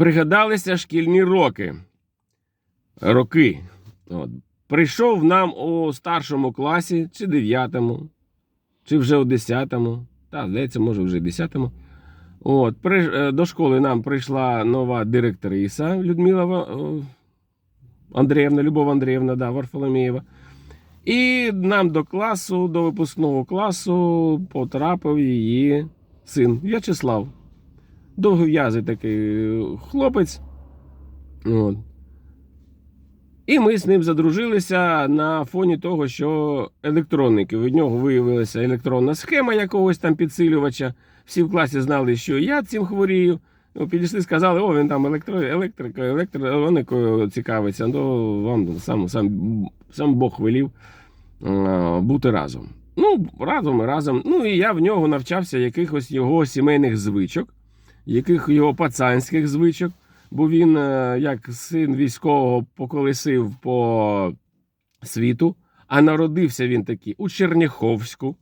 Пригадалися шкільні роки. Роки. От. Прийшов нам у старшому класі, чи дев'ятому, чи вже у десятому. Та, здається, може, вже десятому. От, при, е, до школи нам прийшла нова директриса Людмила Ва- Андріївна, Любов Андріївна, да, Варфоломієва. І нам до класу, до випускного класу потрапив її син В'ячеслав. Довгов'язий такий хлопець. От. І ми з ним задружилися на фоні того, що електронники. Від нього виявилася електронна схема якогось там підсилювача. Всі в класі знали, що я цим хворію. Ну, підійшли, сказали, о, він там електро, електрика, електроникою цікавиться. Ну, вам сам, сам, сам Бог велів е, бути разом. Ну, разом і разом. Ну, і я в нього навчався якихось його сімейних звичок, яких його пацанських звичок. Бо він, е, як син військового, поколесив по світу, а народився він такий у Черняховську,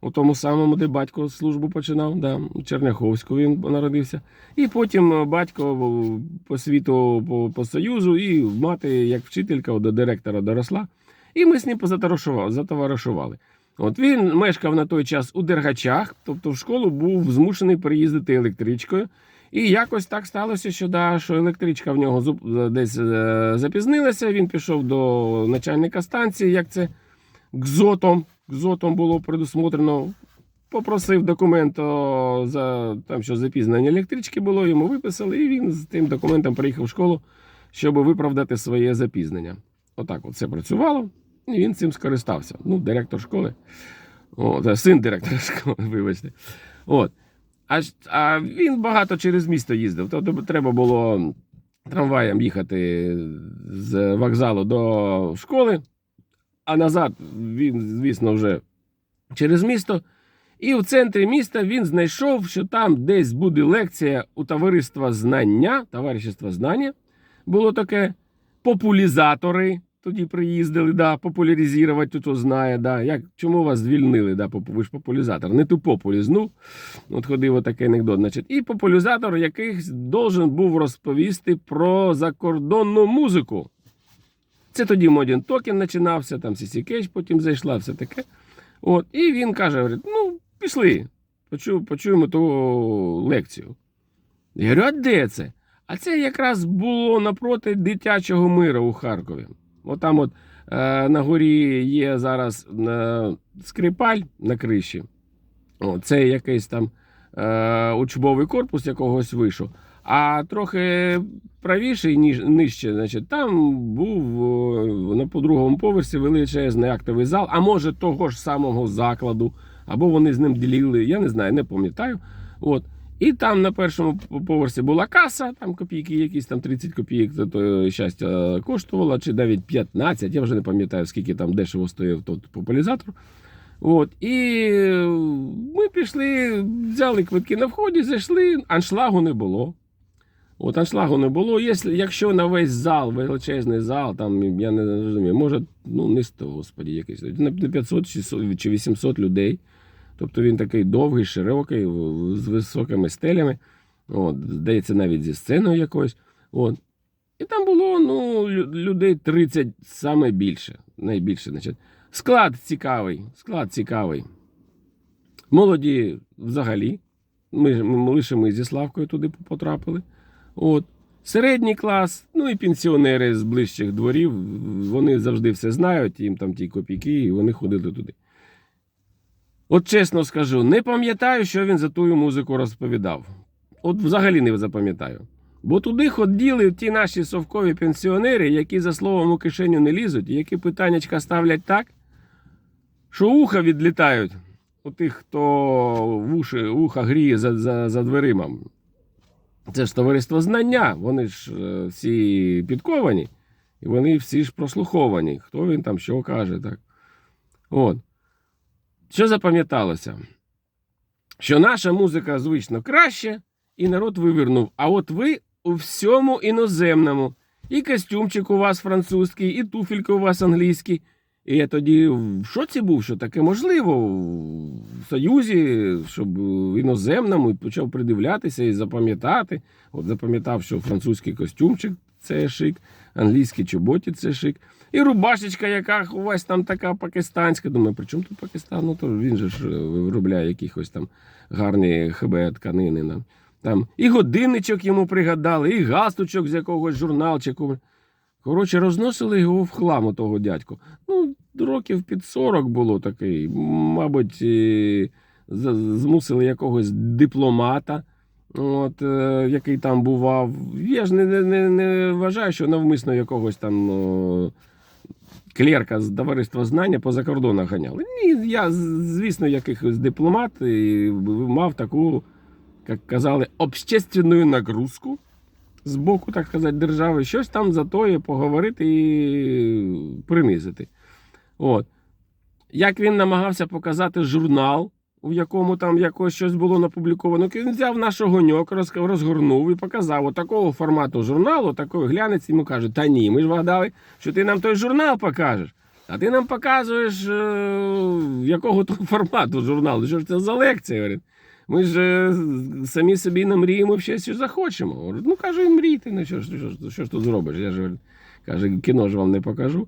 у тому самому, де батько службу починав. Да, у Черняховську він народився. І потім е, батько по світу, по, по Союзу, і мати, як вчителька, до директора доросла. І ми з ним позатоваришували. От він мешкав на той час у Дергачах, тобто в школу був змушений переїздити електричкою. І якось так сталося, що, да, що електричка в нього десь е, запізнилася. Він пішов до начальника станції, як це гзотом, гзотом було предусмотрено. Попросив документ за там, що запізнення електрички було, йому виписали, і він з тим документом приїхав в школу, щоб виправдати своє запізнення. Отак от все працювало, і він цим скористався. Ну, директор школи. О, син директора школи, вибачте. От. А, а він багато через місто їздив. Тобто треба було трамваєм їхати з вокзалу до школи, а назад він, звісно, вже через місто. І в центрі міста він знайшов, що там десь буде лекція у товариства знання, товариства знання. Було таке популізатори. Тоді приїздили, да, популяризувати, хто знає, да, як, чому вас звільнили, да, ви ж популізатор, не ту популізнув. От ходив отакий анекдот. Значить, і популяризатор якийсь должен був розповісти про закордонну музику. Це тоді Модін Токен починався, там Сісі Кейдж потім зайшла, все таке. От, і він каже: говорить, ну, пішли, почу, почуємо ту лекцію. Я говорю, а де це? А це якраз було напроти дитячого миру у Харкові. Отам от е, на горі є зараз е, скрипаль на криші. О, це якийсь там е, учбовий корпус якогось вишу. А трохи правіше і нижче, значить, там був на по другому поверсі величезний актовий зал, а може того ж самого закладу, або вони з ним ділили, я не знаю, не пам'ятаю. От. І там на першому поверсі була каса, там копійки, якісь там 30 копійок за то щастя коштувало, чи навіть 15, я вже не пам'ятаю, скільки там дешево стояв тот популяризатор. От, і ми пішли, взяли квитки на вході, зайшли, аншлагу не було. От аншлагу не було. Якщо на весь зал, величезний зал, там я не розумію, може, ну не 100, господі, якийсь, на 500 чи 800 людей. Тобто він такий довгий, широкий, з високими стелями. От, здається, навіть зі сценою якоюсь. От. І там було ну, людей 30 саме більше. Найбільше, значить. Склад цікавий. Склад цікавий. Молоді взагалі. Ми, ми лише ми зі Славкою туди потрапили. От. Середній клас, ну і пенсіонери з ближчих дворів, вони завжди все знають, їм там ті копійки, і вони ходили туди. От чесно скажу, не пам'ятаю, що він за тую музику розповідав. От взагалі не запам'ятаю. Бо туди ходили ті наші совкові пенсіонери, які за словом у кишеню не лізуть, які питаннячка ставлять так, що уха відлітають у тих, хто в уха гріє за, за, за дверима. Це ж товариство знання, вони ж е, всі підковані, і вони всі ж прослуховані. Хто він там що каже, так. От. Що запам'яталося? Що наша музика звично краще, і народ вивернув. А от ви у всьому іноземному. І костюмчик у вас французький, і туфельки у вас англійські, І я тоді в шоці був, що таке можливо в Союзі, щоб в іноземному почав придивлятися і запам'ятати. От запам'ятав, що французький костюмчик це шик, англійські чоботі це шик. І рубашечка, яка у вас там така пакистанська. Думаю, при чому тут Пакистан? Ну, то він же ж е, виробляє якихось там гарні ХБ тканини. Нам. Там і годинничок йому пригадали, і галстучок з якогось журналчику. Коротше, розносили його в хлам того дядьку. Ну, років під 40 було такий. Мабуть, змусили якогось дипломата, от, е, який там бував. Я ж не, не, не, вважаю, що навмисно якогось там клерка з товариства знання по закордонах ганяли. Ні, я, звісно, якихось дипломат і мав таку, як казали, общественну нагрузку з боку, так сказати, держави, щось там за тое поговорити і принизити. От. Як він намагався показати журнал, у якому там якось щось було напубліковано, він взяв наш огоньок, роз- розгорнув і показав такого формату журналу, такої глянець, йому каже, та ні, ми ж гадали, що ти нам той журнал покажеш. А ти нам показуєш, е, якого то формату журналу, що ж це за лекція? Говорить. Ми ж е, самі собі намріємо ще, що захочемо. Говорю, ну каже, мрійте, ну що ж, що, що ж тут зробиш? Я ж говорю, каже, кіно ж вам не покажу.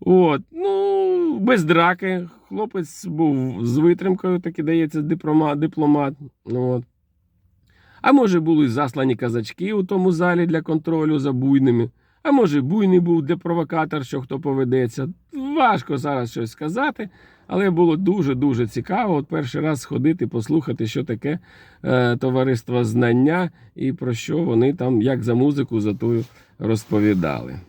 От, ну, без драки. Хлопець був з витримкою, так і дається дипломат. дипломат. Ну, От. А може, були заслані казачки у тому залі для контролю за буйними. А може, буйний був де провокатор, що хто поведеться. Важко зараз щось сказати, але було дуже-дуже цікаво. От перший раз сходити, послухати, що таке е, товариство знання і про що вони там, як за музику, за тою розповідали.